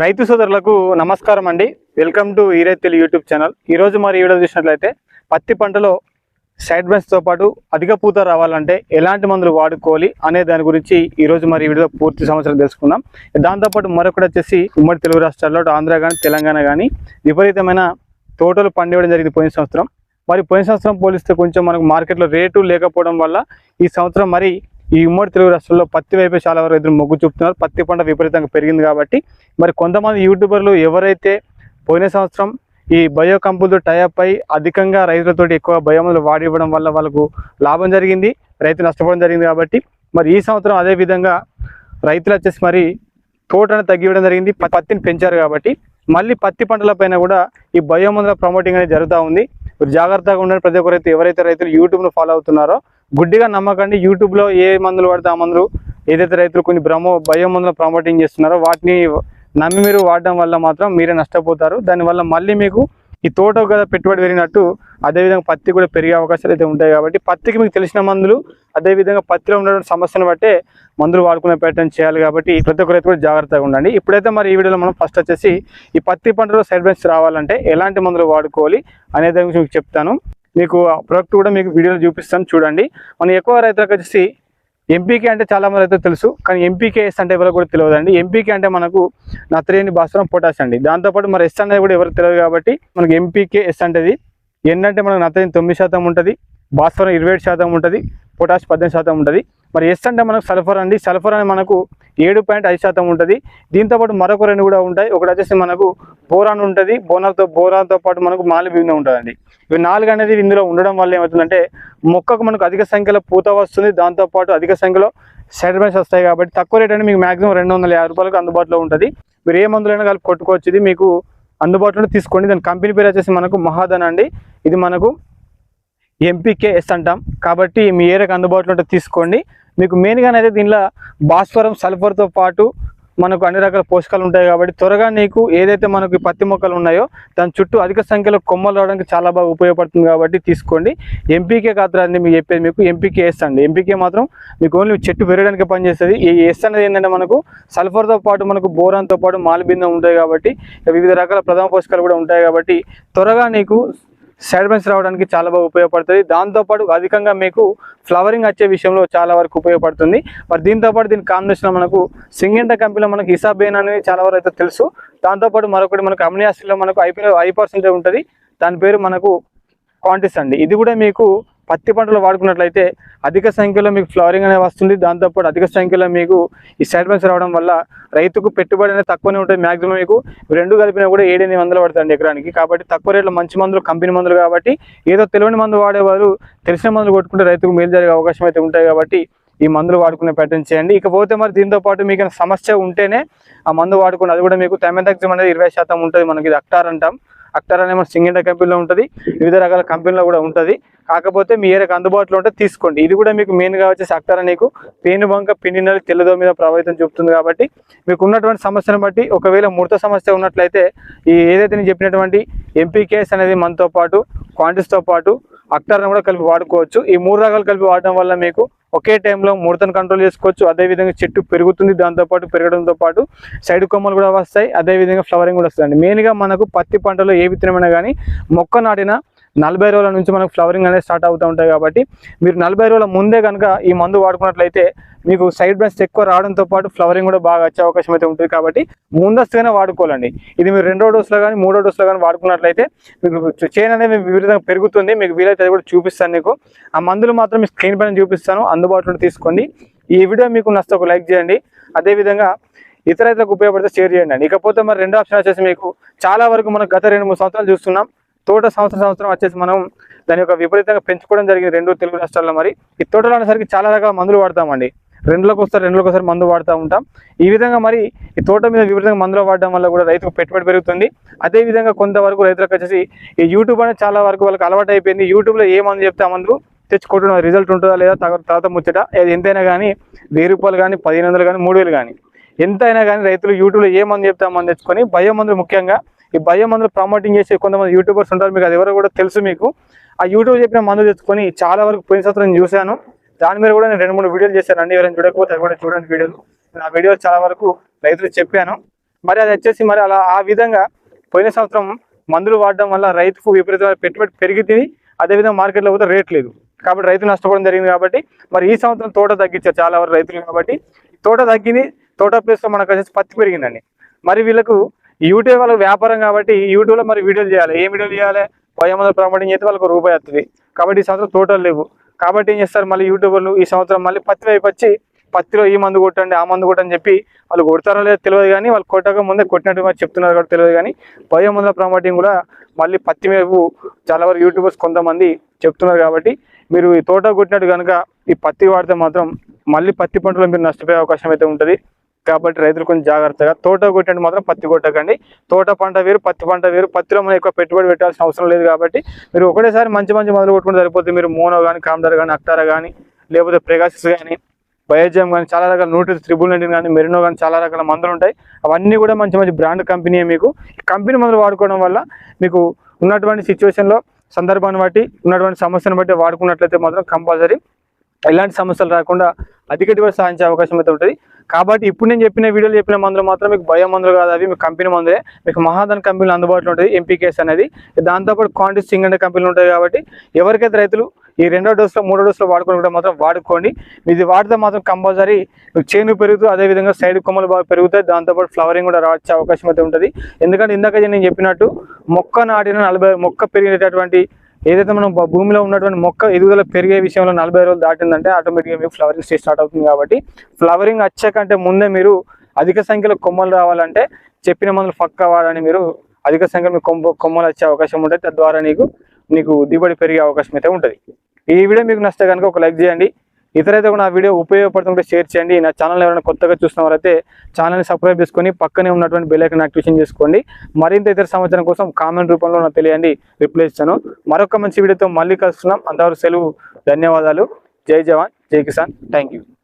రైతు సోదరులకు నమస్కారం అండి. వెల్కమ్ టు ఈరైతులు యూట్యూబ్ ఛానల్. ఈరోజు మరి వీడియో చూసినట్లయితే పత్తి పంటలో సైడ్ బెన్స్తో పాటు అధిక పూత రావాలంటే ఎలాంటి మందులు వాడుకోవాలి అనే దాని గురించి ఈరోజు మరి వీడియో పూర్తి సంవత్సరం తెలుసుకుందాం. దాంతోపాటు మరొకటి వచ్చేసి ఉమ్మడి తెలుగు రాష్ట్రాల్లో ఆంధ్ర కానీ తెలంగాణ కానీ విపరీతమైన తోటలు పండివ్వడం జరిగింది పోయిన సంవత్సరం. మరి పోయిన సంవత్సరం పోలిస్తే కొంచెం మనకు మార్కెట్లో రేటు లేకపోవడం వల్ల ఈ సంవత్సరం మరి ఈ ఉమ్మడి తెలుగు రాష్ట్రాల్లో పత్తి వైపే చాలా వరకు రైతులు మొగ్గు చూపుతున్నారు. పత్తి పంట విపరీతంగా పెరిగింది కాబట్టి మరి కొంతమంది యూట్యూబర్లు ఎవరైతే పోయిన సంవత్సరం ఈ బయో కంపులతో టైఅప్ అయి అధికంగా రైతులతోటి ఎక్కువ బయోములు వాడి ఇవ్వడం వల్ల వాళ్ళకు లాభం జరిగింది రైతు నష్టపోవడం జరిగింది కాబట్టి మరి ఈ సంవత్సరం అదే విధంగా రైతులు వచ్చేసి మరి తోటను తగ్గివ్వడం జరిగింది పత్తిని పెంచారు కాబట్టి మళ్ళీ పత్తి పంటల పైన కూడా ఈ బయోమందుల ప్రమోటింగ్ అనేది జరుగుతూ ఉంది. జాగ్రత్తగా ఉండండి. ప్రతి ఒక్క రైతు ఎవరైతే రైతులు యూట్యూబ్ను ఫాలో అవుతున్నారో గుడ్డిగా నమ్మకండి. యూట్యూబ్లో ఏ మందులు పడితే ఆ మందులు ఏదైతే రైతులు కొన్ని భ్రమ భయం మందులు ప్రమోటింగ్ చేస్తున్నారో వాటిని నమ్మి మీరు వాడడం వల్ల మాత్రం మీరే నష్టపోతారు. దానివల్ల మళ్ళీ మీకు ఈ తోట కదా పెట్టుబడి పెరిగినట్టు అదేవిధంగా పత్తి కూడా పెరిగే అవకాశాలు అయితే ఉంటాయి కాబట్టి పత్తికి మీకు తెలిసిన మందులు అదేవిధంగా పత్తిలో ఉన్నటువంటి సమస్యను బట్టే మందులు వాడుకునే ప్రయత్నం చేయాలి కాబట్టి ప్రతి ఒక్క రైతు కూడా జాగ్రత్తగా ఉండండి. ఇప్పుడైతే మరి ఈ వీడియోలో మనం ఫస్ట్ వచ్చేసి ఈ పత్తి పంటలో సైడ్ బెన్స్ రావాలంటే ఎలాంటి మందులు వాడుకోవాలి అనే దాని గురించి మీకు చెప్తాను. మీకు ఆ ప్రోడక్ట్ కూడా మీకు వీడియోలో చూపిస్తాను చూడండి. మనం ఎక్కువ రైతులకు వచ్చేసి ఎంపీకే అంటే చాలా మంది అయితే తెలుసు కానీ ఎంపీకే ఎస్ అంటే ఎవరో కూడా తెలియదండి. ఎంపీకే అంటే మనకు నత్రేని భాస్వరం పొటాష్ అండి. దాంతోపాటు మరి ఎస్ అనేది కూడా ఎవరు తెలియదు కాబట్టి మనకు ఎంపీకే ఎస్ అంటేది. ఎన్ అంటే మనకు నత్రేని తొమ్మిది శాతం ఉంటుంది భాస్వరం ఇరవై శాతం ఉంటుంది పొటాష్ పద్దెనిమిది శాతం ఉంటుంది. మరి ఎస్ అంటే మనకు సల్ఫర్ అండి. సల్ఫర్ అనేది మనకు ఏడు పాయింట్ ఐదు శాతం ఉంటుంది. దీంతోపాటు మరొక రెండు కూడా ఉంటాయి. ఒకటి వచ్చేసి మనకు బోరాన్ ఉంటుంది. బోనాలతో బోరాన్తో పాటు మనకు మాలి బిందు ఉంటుందండి ఇవి నాలుగు అనేది ఇందులో ఉండడం వల్ల ఏమవుతుందంటే మొక్కకు మనకు అధిక సంఖ్యలో పూత వస్తుంది. దాంతోపాటు అధిక సంఖ్యలో సైడ్ వస్తాయి కాబట్టి తక్కువ రేట్ అంటే మీకు మాక్సిమం రెండు వందల యాభై రూపాయలకు అందుబాటులో ఉంటుంది. మీరు ఏ మందులైనా కలిపి కొట్టుకోవచ్చు. ఇది మీకు అందుబాటులో తీసుకోండి. దాని కంపెనీ పేరు వచ్చేసి మనకు మహాధన్ అండి. ఇది మనకు ఎంపీకేఎస్ అంటాం. కాబట్టి మీ ఏరియాకి అందుబాటులో ఉంటే తీసుకోండి. మీకు మెయిన్గా అయితే దీనిలో భాస్వరం సల్ఫర్తో పాటు మనకు అన్ని రకాల పోషకాలు ఉంటాయి కాబట్టి త్వరగా నీకు ఏదైతే మనకు పత్తి మొక్కలు ఉన్నాయో దాని చుట్టూ అధిక సంఖ్యలో కొమ్మలు రావడానికి చాలా బాగా ఉపయోగపడుతుంది కాబట్టి తీసుకోండి. ఎంపీకే కాత్రాన్ని మీకు చెప్పేది మీకు ఎంపీకే ఎస్ అండి. ఎంపీకే మాత్రం మీకు ఓన్లీ చెట్టు పెరగడానికి పనిచేస్తుంది. ఈ ఎస్ అనేది ఏంటంటే మనకు సల్ఫర్తో పాటు మనకు బోరాన్తో పాటు మాలిబిందం ఉంటాయి కాబట్టి వివిధ రకాల ప్రధాన పోషకాలు కూడా ఉంటాయి కాబట్టి త్వరగా నీకు సైడ్ బెన్స్ రావడానికి చాలా బాగా ఉపయోగపడుతుంది. దాంతోపాటు అధికంగా మీకు ఫ్లవరింగ్ వచ్చే విషయంలో చాలా వరకు ఉపయోగపడుతుంది. మరి దీంతోపాటు దీని కాంబినేషన్లో మనకు సింగింట కంపెనీలో మనకు హిసాబేన్ అనేది చాలా వరకు అయితే తెలుసు. దాంతోపాటు మరొకటి మనకు అమ్నియాసిలో మనకు ఐపీ ఐ పర్సెంటేజ్ ఉంటుంది. దాని పేరు మనకు క్వాంటిస్ అండి. ఇది కూడా మీకు పత్తి పంటలు వాడుకున్నట్లయితే అధిక సంఖ్యలో మీకు ఫ్లవరింగ్ అనేది వస్తుంది. దాంతోపాటు అధిక సంఖ్యలో మీకు ఈ సైడ్ రావడం వల్ల రైతుకు పెట్టుబడి అనేది తక్కువనే ఉంటుంది. మాక్సిమం మీకు రెండు కలిపినా కూడా ఏడెనిమిది వందలు పడుతుంది ఎకరానికి. కాబట్టి తక్కువ రేట్లో మంచి మందులు కంపెనీ మందులు కాబట్టి ఏదో తెలియని మందు వాడేవారు తెలిసిన మందులు కొట్టుకుంటే రైతుకు మేలు జరిగే అవకాశం అయితే ఉంటాయి కాబట్టి ఈ మందులు వాడుకునే ప్రయత్నం చేయండి. ఇకపోతే మరి దీంతో పాటు మీకు సమస్య ఉంటేనే ఆ మందు వాడుకుని అది కూడా మీకు థైమెథాక్సిమ్ అనేది ఇరవై శాతం ఉంటుంది. మనకి ఇది అక్టార్ అంటాం. అక్టర్ అనే మన సింగింట కంపెనీలో ఉంటుంది. వివిధ రకాల కంపెనీలో కూడా ఉంటుంది. కాకపోతే మీ ఏరియాకి అందుబాటులో ఉంటే తీసుకోండి. ఇది కూడా మీకు మెయిన్గా వచ్చేసి అక్టర్ నీకు పేను బంక పిండి తెల్లదో మీద ప్రభావితం చూపుతుంది కాబట్టి మీకు ఉన్నటువంటి సమస్యను బట్టి ఒకవేళ ముడత సమస్య ఉన్నట్లయితే ఈ ఏదైతే నేను చెప్పినటువంటి ఎంపీకేఎస్ అనేది మనతో పాటు క్వాంటిస్తో పాటు అక్టార్ని కూడా కలిపి వాడుకోవచ్చు. ఈ మూడు రకాలు కలిపి వాడడం వల్ల మీకు ఒకే టైంలో ముడతను కంట్రోల్ చేసుకోవచ్చు. అదేవిధంగా చెట్టు పెరుగుతుంది దాంతోపాటు పెరగడంతో పాటు సైడ్ కొమ్మలు కూడా వస్తాయి. అదేవిధంగా ఫ్లవరింగ్ కూడా వస్తుంది మెయిన్గా మనకు పత్తి పంటలో ఏ విత్తనమైనా కానీ మొక్క నాటిన నలభై రోజుల నుంచి మనకు ఫ్లవరింగ్ అనేది స్టార్ట్ అవుతూ ఉంటాయి కాబట్టి మీరు నలభై రోజుల ముందే కనుక ఈ మందు వాడుకున్నట్లయితే మీకు సైడ్ బ్రాంచ్ ఎక్కువ రావడంతో పాటు ఫ్లవరింగ్ కూడా బాగా వచ్చే అవకాశం అయితే ఉంటుంది కాబట్టి ముందస్తుగానే వాడుకోవాలండి. ఇది మీరు రెండో డోస్లో కానీ మూడో డోస్లో కానీ వాడుకున్నట్లయితే మీకు చైన్ అనేది వివిధంగా పెరుగుతుంది. మీకు వీలైతే అది కూడా చూపిస్తాను నీకు ఆ మందులు మాత్రం మీ స్క్రీన్ పైన చూపిస్తాను. అందుబాటులో తీసుకోండి. ఈ వీడియో మీకు నచ్చితే ఒక లైక్ చేయండి. అదేవిధంగా ఇతర ఇతరులకు ఉపయోగపడితే షేర్ చేయండి. ఇకపోతే మరి రెండో ఆప్షన్ వచ్చేసి మీకు చాలా వరకు మనం గత రెండు మూడు సంవత్సరాలు చూస్తున్నాం. తోట సంవత్సరం సంవత్సరం వచ్చేసి మనం దాని యొక్క విపరీతంగా పెంచుకోవడం జరిగింది రెండు తెలుగు రాష్ట్రాల్లో మరి. ఈ తోటలో అనేసరికి చాలా రకాల మందులు వాడతామండి. రెండులోకి వస్తారు రెండులోకి ఒకసారి మందు వాడుతూ ఉంటాం. ఈ విధంగా మరి ఈ తోట మీద విపరీతంగా మందులు వాడడం వల్ల కూడా రైతుకు పెట్టుబడి పెరుగుతుంది. అదేవిధంగా కొంతవరకు రైతులకు వచ్చేసి ఈ యూట్యూబ్ అనేది చాలా వరకు వాళ్ళకి అలవాటు అయిపోయింది. యూట్యూబ్లో ఏ మందు చెప్తే ఆ మందు తెచ్చుకోవడం రిజల్ట్ ఉంటుందా లేదా తర్వాత ముచ్చట. అది ఎంతైనా కానీ వెయ్యి రూపాయలు కానీ పదిహేను వందలు కానీ మూడు వేలు కానీ ఎంతైనా కానీ రైతులు యూట్యూబ్లో ఏ మందు చెప్తే ఆ మందు తెచ్చుకొని బయో మందులు ముఖ్యంగా ఈ బయో మందులు ప్రమోటింగ్ చేసే కొంతమంది యూట్యూబర్స్ ఉంటారు. మీకు అది ఎవరో కూడా తెలుసు మీకు. ఆ యూట్యూబ్ చెప్పిన మందు తెచ్చుకొని చాలా వరకు పోయిన సంవత్సరం నేను చూశాను. దాని మీద కూడా నేను రెండు మూడు వీడియోలు చేశాను. అండి ఎవరైనా చూడకపోతే అది కూడా చూడండి వీడియోలు. నా వీడియోలు చాలా వరకు రైతులు చెప్పాను. మరి అది వచ్చేసి మరి అలా ఆ విధంగా పోయిన సంవత్సరం మందులు వాడడం వల్ల రైతుకు విపరీతమైన పెట్టుబడి పెరిగింది అదేవిధంగా మార్కెట్లో పోతే రేట్ లేదు. కాబట్టి రైతు నష్టపోవడం జరిగింది కాబట్టి మరి ఈ సంవత్సరం తోట తగ్గించారు చాలా వరకు రైతులు కాబట్టి తోట తగ్గింది తోట ప్లేస్లో మనకు వచ్చేసి పత్తి పెరిగిందండి. మరి వీళ్ళకు యూట్యూబ్ వాళ్ళకి వ్యాపారం కాబట్టి యూట్యూబ్లో మరి వీడియోలు చేయాలి. ఏం వీడియోలు చేయాలి? పదిహేను ప్రమోటింగ్ చేస్తే వాళ్ళకి రూపాయి వస్తుంది. కాబట్టి ఈ సంవత్సరం తోటలు లేవు. కాబట్టి ఏం చేస్తారు? మళ్ళీ యూట్యూబర్లు ఈ సంవత్సరం మళ్ళీ పత్తి వైపు వచ్చి పత్తిలో ఈ మందు కొట్టండి ఆ మందు కొట్టని చెప్పి వాళ్ళు కొడతారో లేదో తెలియదు కానీ వాళ్ళు కొట్టక ముందే కొట్టినట్టు మరి చెప్తున్నారు కూడా తెలియదు కానీ పదిహేను మందుల ప్రమోటింగ్ కూడా మళ్ళీ పత్తి వైపు చాలా వరకు యూట్యూబర్స్ కొంతమంది చెప్తున్నారు కాబట్టి మీరు ఈ తోట కొట్టినట్టు కనుక ఈ పత్తి వాడితే మాత్రం మళ్ళీ పత్తి పంటలో మీరు నష్టపోయే అవకాశం అయితే ఉంటుంది. కాబట్టి రైతులు కొంచెం జాగ్రత్తగా తోట కొట్టండి మాత్రం పత్తి కొట్టకండి. తోట పంట వేరు పత్తి పంట వేరు పత్తిలో మనం ఎక్కువ పెట్టుబడి పెట్టాల్సిన అవసరం లేదు కాబట్టి మీరు ఒకటేసారి మంచి మంచి మందులు కొట్టుకుంటే సరిపోతుంది. మీరు మోనో కానీ కామ్డర్ కానీ అక్టారా కానీ లేకపోతే ప్రెగాసిస్ కానీ బయోజమ్ కానీ చాలా రకాల నూట్రిస్ త్రిబుల్ నైన్టీన్ కానీ మెరినో కానీ చాలా రకాల మందులు ఉంటాయి. అవన్నీ కూడా మంచి మంచి బ్రాండ్ కంపెనీ మీకు. కంపెనీ మందులు వాడుకోవడం వల్ల మీకు ఉన్నటువంటి సిచ్యువేషన్లో సందర్భాన్ని బట్టి ఉన్నటువంటి సమస్యను బట్టి వాడుకున్నట్లయితే మాత్రం కంపల్సరీ ఎలాంటి సమస్యలు రాకుండా అధిక దిగుబడి సాధించే అవకాశం అయితే ఉంటుంది. కాబట్టి ఇప్పుడు నేను చెప్పిన వీడియోలు చెప్పిన మందులు మాత్రం మీకు భయం మందులు కాదు అవి మీకు కంపెనీ మందులే. మీకు మహాధన్ కంపెనీలు అందుబాటులో ఉంటుంది ఎంపీకేస్ అనేది. దాంతోపాటు క్వాంటిటీ సింగండ్ కంపెనీలు ఉంటాయి కాబట్టి ఎవరికైతే రైతులు ఈ రెండో డోస్లో మూడో డోస్లో వాడుకుంటే మాత్రం వాడుకోండి. ఇది వాడితే మాత్రం కంపల్సరీ మీకు చేను పెరుగుతూ అదేవిధంగా సైడ్ కొమ్మలు బాగా పెరుగుతాయి. దాంతోపాటు ఫ్లవరింగ్ కూడా రావచ్చే అవకాశం అయితే ఉంటుంది. ఎందుకంటే ఇందాక నేను చెప్పినట్టు మొక్క నాటిన నలభై మొక్క పెరిగినటువంటి ఏదైతే మనం భూమిలో ఉన్నటువంటి మొక్క ఎదుగుదల పెరిగే విషయంలో నలభై రోజులు దాటిందంటే ఆటోమేటిక్గా మీకు ఫ్లవరింగ్ స్టేజ్ స్టార్ట్ అవుతుంది కాబట్టి ఫ్లవరింగ్ వచ్చాకంటే ముందే మీరు అధిక సంఖ్యలో కొమ్మలు రావాలంటే చెప్పిన మందులు పక్కా వాడని మీరు అధిక సంఖ్యలో మీకు కొమ్మ కొమ్మలు వచ్చే అవకాశం ఉంటుంది. తద్వారా నీకు నీకు దిగుబడి పెరిగే అవకాశం అయితే ఉంటుంది. ఈ వీడియో మీకు నచ్చితే కనుక ఒక లైక్ చేయండి. ఇతరైతే కూడా నా వీడియో ఉపయోగపడుతుంటే షేర్ చేయండి. నా ఛానల్ ఎవరైనా కొత్తగా చూసిన వారైతే ఛానల్ని సబ్స్క్రైబ్ చేసుకొని పక్కనే ఉన్నటువంటి బెల్లైకన్ యాక్టివేషన్ చేసుకోండి. మరింత ఇతర సమాచారం కోసం కామెంట్ రూపంలో నాకు తెలియండి. రిప్లై ఇస్తాను. మరొక మంచి వీడియోతో మళ్ళీ కలుస్తున్నాం అందరూ సెలవు ధన్యవాదాలు. జై జవాన్ జై కిసాన్. Thank you